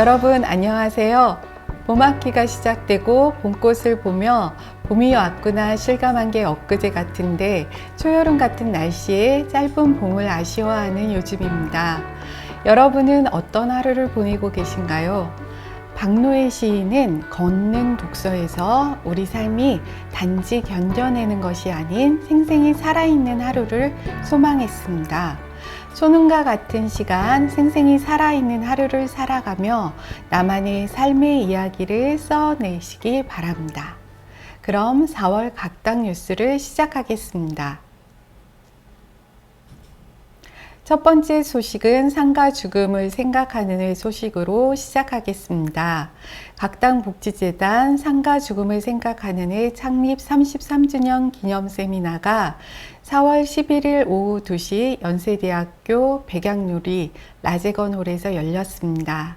여러분 안녕하세요. 봄학기가 시작되고 봄꽃을 보며 봄이 왔구나 실감한 게 엊그제 같은데 초여름 같은 날씨에 짧은 봄을 아쉬워하는 요즘입니다. 여러분은 어떤 하루를 보내고 계신가요? 박노해 시인은 걷는 독서에서 우리 삶이 단지 견뎌내는 것이 아닌 생생히 살아있는 하루를 소망했습니다. 소능과 같은 시간 생생히 살아있는 하루를 살아가며 나만의 삶의 이야기를 써내시기 바랍니다. 그럼 4월 각당 뉴스를 시작하겠습니다. 첫 번째 소식은 상가 죽음을 생각하는 소식으로 시작하겠습니다. 각당 복지재단 상가 죽음을 생각하는 해 창립 33주년 기념 세미나가 4월 11일 오후 2시 연세대학교 백양누리 라제건홀에서 열렸습니다.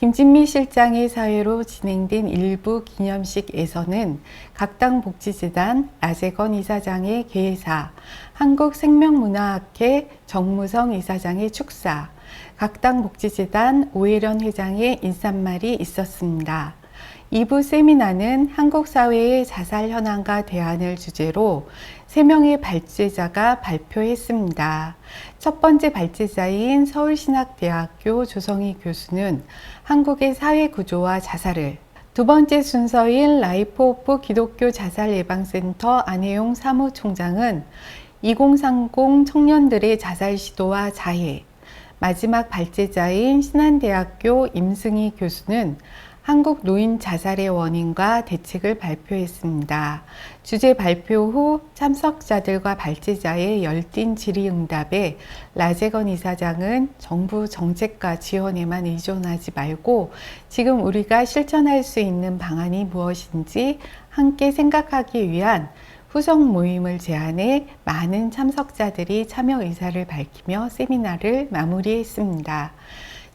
김진미 실장의 사회로 진행된 일부 기념식에서는 각 당 복지재단 라제건 이사장의 개회사, 한국생명문화학회 정무성 이사장의 축사, 각 당 복지재단 오혜련 회장의 인사말이 있었습니다. 2부 세미나는 한국 사회의 자살 현황과 대안을 주제로 3명의 발제자가 발표했습니다. 첫 번째 발제자인 서울신학대학교 조성희 교수는 한국의 사회 구조와 자살을 두 번째 순서인 라이프 오프 기독교 자살 예방센터 안혜용 사무총장은 2030 청년들의 자살 시도와 자해 마지막 발제자인 신한대학교 임승희 교수는 한국 노인 자살의 원인과 대책을 발표했습니다. 주제 발표 후 참석자들과 발제자의 열띤 질의응답에 라제건 이사장은 정부 정책과 지원에만 의존하지 말고 지금 우리가 실천할 수 있는 방안이 무엇인지 함께 생각하기 위한 후속 모임을 제안해 많은 참석자들이 참여 의사를 밝히며 세미나를 마무리했습니다.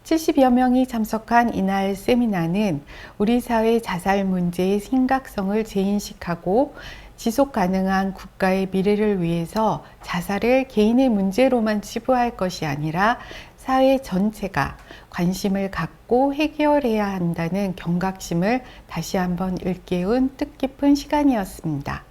70여 명이 참석한 이날 세미나는 우리 사회 자살 문제의 심각성을 재인식하고 지속 가능한 국가의 미래를 위해서 자살을 개인의 문제로만 치부할 것이 아니라 사회 전체가 관심을 갖고 해결해야 한다는 경각심을 다시 한번 일깨운 뜻깊은 시간이었습니다.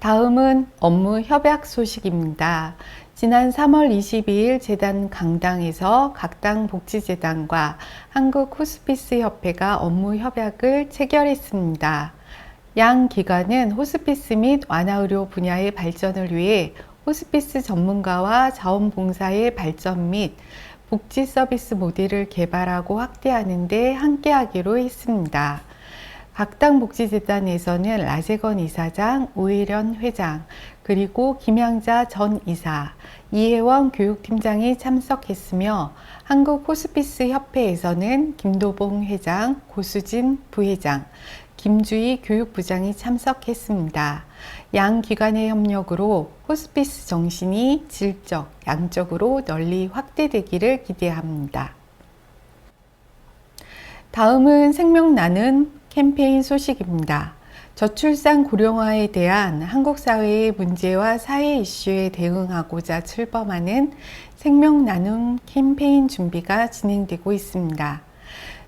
다음은 업무 협약 소식입니다. 지난 3월 22일 재단 강당에서 각당 복지재단과 한국 호스피스 협회가 업무 협약을 체결했습니다. 양 기관은 호스피스 및 완화의료 분야의 발전을 위해 호스피스 전문가와 자원봉사의 발전 및 복지 서비스 모델을 개발하고 확대하는 데 함께하기로 했습니다. 각당 복지재단에서는 라제건 이사장, 오혜련 회장, 그리고 김양자 전 이사, 이혜원 교육팀장이 참석했으며 한국 호스피스 협회에서는 김도봉 회장, 고수진 부회장, 김주희 교육부장이 참석했습니다. 양 기관의 협력으로 호스피스 정신이 질적, 양적으로 널리 확대되기를 기대합니다. 다음은 생명 나는 캠페인 소식입니다. 저출산 고령화에 대한 한국 사회의 문제와 사회 이슈에 대응하고자 출범하는 생명 나눔 캠페인 준비가 진행되고 있습니다.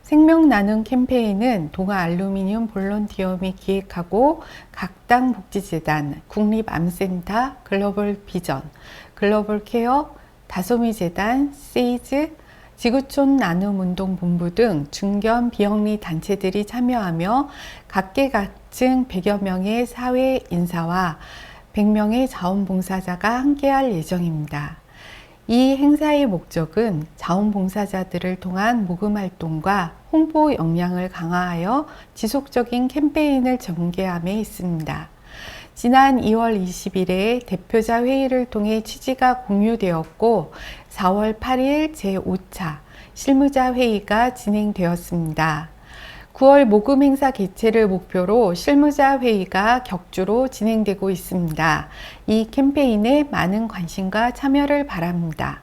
생명 나눔 캠페인은 동아 알루미늄 볼런티엄이 기획하고 각 당 복지재단, 국립암센터, 글로벌 비전, 글로벌 케어, 다소미 재단, 세이즈, 지구촌 나눔 운동 본부 등 중견 비영리 단체들이 참여하며 각계각층 100여 명의 사회 인사와 100명의 자원봉사자가 함께할 예정입니다. 이 행사의 목적은 자원봉사자들을 통한 모금 활동과 홍보 역량을 강화하여 지속적인 캠페인을 전개함에 있습니다. 지난 2월 20일에 대표자 회의를 통해 취지가 공유되었고 4월 8일 제5차 실무자 회의가 진행되었습니다. 9월 모금 행사 개최를 목표로 실무자 회의가 격주로 진행되고 있습니다. 이 캠페인에 많은 관심과 참여를 바랍니다.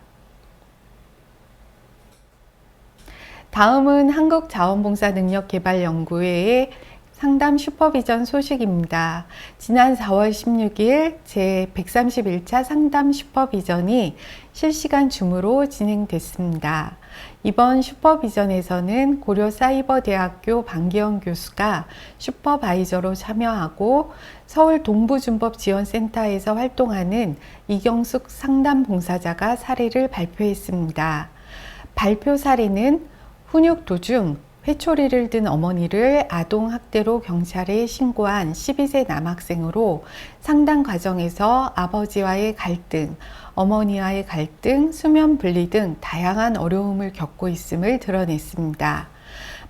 다음은 한국자원봉사능력개발연구회의 상담 슈퍼비전 소식입니다. 지난 4월 16일 제 131차 상담 슈퍼비전이 실시간 줌으로 진행됐습니다. 이번 슈퍼비전에서는 고려 사이버대학교 방기영 교수가 슈퍼바이저로 참여하고 서울 동부준법지원센터에서 활동하는 이경숙 상담 봉사자가 사례를 발표했습니다. 발표 사례는 훈육 도중 회초리를 든 어머니를 아동학대로 경찰에 신고한 12세 남학생으로 상담 과정에서 아버지와의 갈등, 어머니와의 갈등, 수면 분리 등 다양한 어려움을 겪고 있음을 드러냈습니다.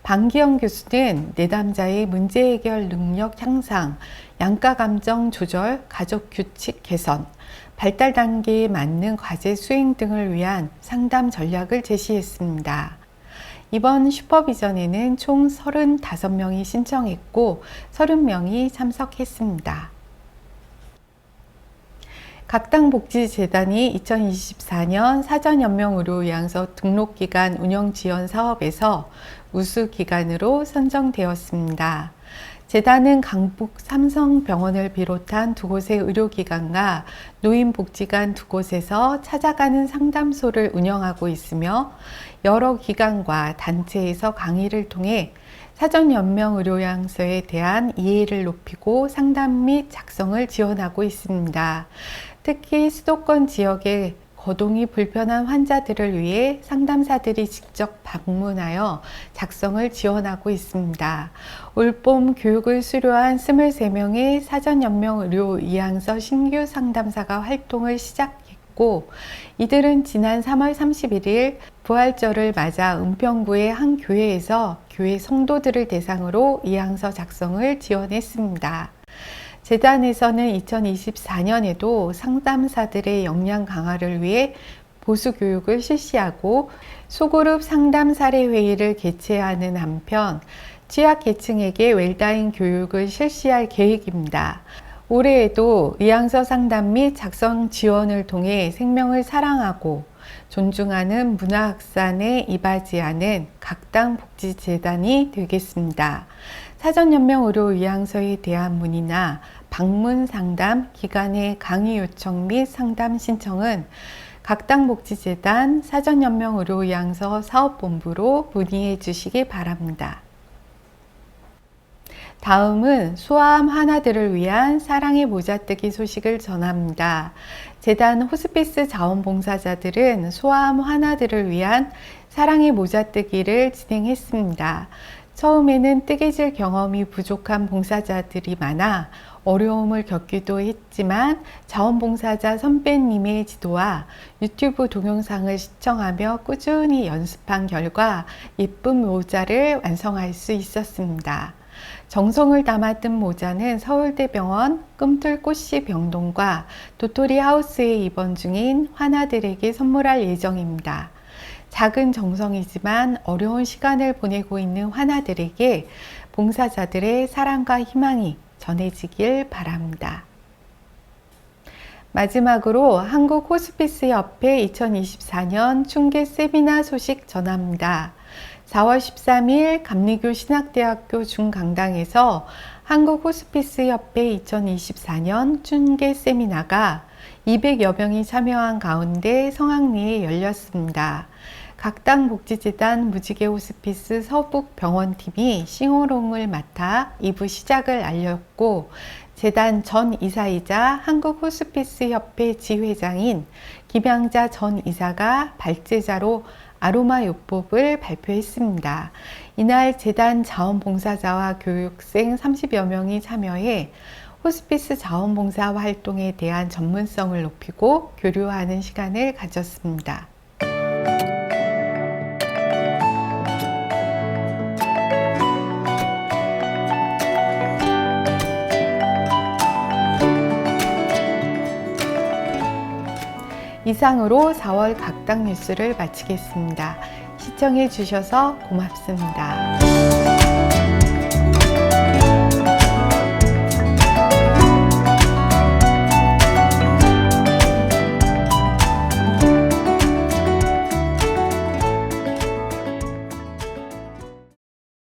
방기영 교수는 내담자의 문제 해결 능력 향상, 양가 감정 조절, 가족 규칙 개선, 발달 단계에 맞는 과제 수행 등을 위한 상담 전략을 제시했습니다. 이번 슈퍼비전에는 총 35명이 신청했고 30명이 참석했습니다. 각당복지재단이 2024년 사전연명의료요양서 등록기간 운영지원 사업에서 우수기관으로 선정되었습니다. 재단은 강북 삼성병원을 비롯한 두 곳의 의료기관과 노인복지관 두 곳에서 찾아가는 상담소를 운영하고 있으며 여러 기관과 단체에서 강의를 통해 사전연명의료양서에 대한 이해를 높이고 상담 및 작성을 지원하고 있습니다. 특히 수도권 지역의 거동이 불편한 환자들을 위해 상담사들이 직접 방문하여 작성을 지원하고 있습니다. 올봄 교육을 수료한 23명의 사전연명 의료 이양서 신규 상담사가 활동을 시작했고 이들은 지난 3월 31일 부활절을 맞아 은평구의 한 교회에서 교회 성도들을 대상으로 이양서 작성을 지원했습니다. 재단에서는 2024년에도 상담사들의 역량 강화를 위해 보수 교육을 실시하고 소그룹 상담 사례 회의를 개최하는 한편 취약 계층에게 웰다인 교육을 실시할 계획입니다. 올해에도 의향서 상담 및 작성 지원을 통해 생명을 사랑하고 존중하는 문화 확산에 이바지하는 각당 복지재단이 되겠습니다. 사전연명 의료 의향서에 대한 문의나 방문 상담, 기관의 강의 요청 및 상담 신청은 각당복지재단 사전연명 의료 의향서 사업본부로 문의해 주시기 바랍니다. 다음은 소아암 하나들을 위한 사랑의 모자뜨기 소식을 전합니다. 재단 호스피스 자원봉사자들은 소아암 하나들을 위한 사랑의 모자뜨기를 진행했습니다. 처음에는 뜨개질 경험이 부족한 봉사자들이 많아 어려움을 겪기도 했지만 자원봉사자 선배님의 지도와 유튜브 동영상을 시청하며 꾸준히 연습한 결과 예쁜 모자를 완성할 수 있었습니다. 정성을 담았던 모자는 서울대병원 꿈틀꽃씨 병동과 도토리 하우스에 입원 중인 환아들에게 선물할 예정입니다. 작은 정성이지만 어려운 시간을 보내고 있는 환아들에게 봉사자들의 사랑과 희망이 전해지길 바랍니다. 마지막으로 한국 호스피스 협회 2024년 trung 세미나 소식 전합니다. 4월 13일 감리교 신학대학교 중강당에서 한국 호스피스 협회 2024년 춘계 세미나가 200여 명이 참여한 가운데 성황리에 열렸습니다. 각당 복지재단 무지개 호스피스 서북병원팀이 싱어롱을 맡아 2부 시작을 알렸고 재단 전 이사이자 한국 호스피스 협회 지회장인 김양자 전 이사가 발제자로 아로마 요법을 발표했습니다. 이날 재단 자원봉사자와 교육생 30여 명이 참여해 호스피스 자원봉사 활동에 대한 전문성을 높이고 교류하는 시간을 가졌습니다. 이상으로 4월 각당 뉴스를 마치겠습니다. 시청해 주셔서 고맙습니다.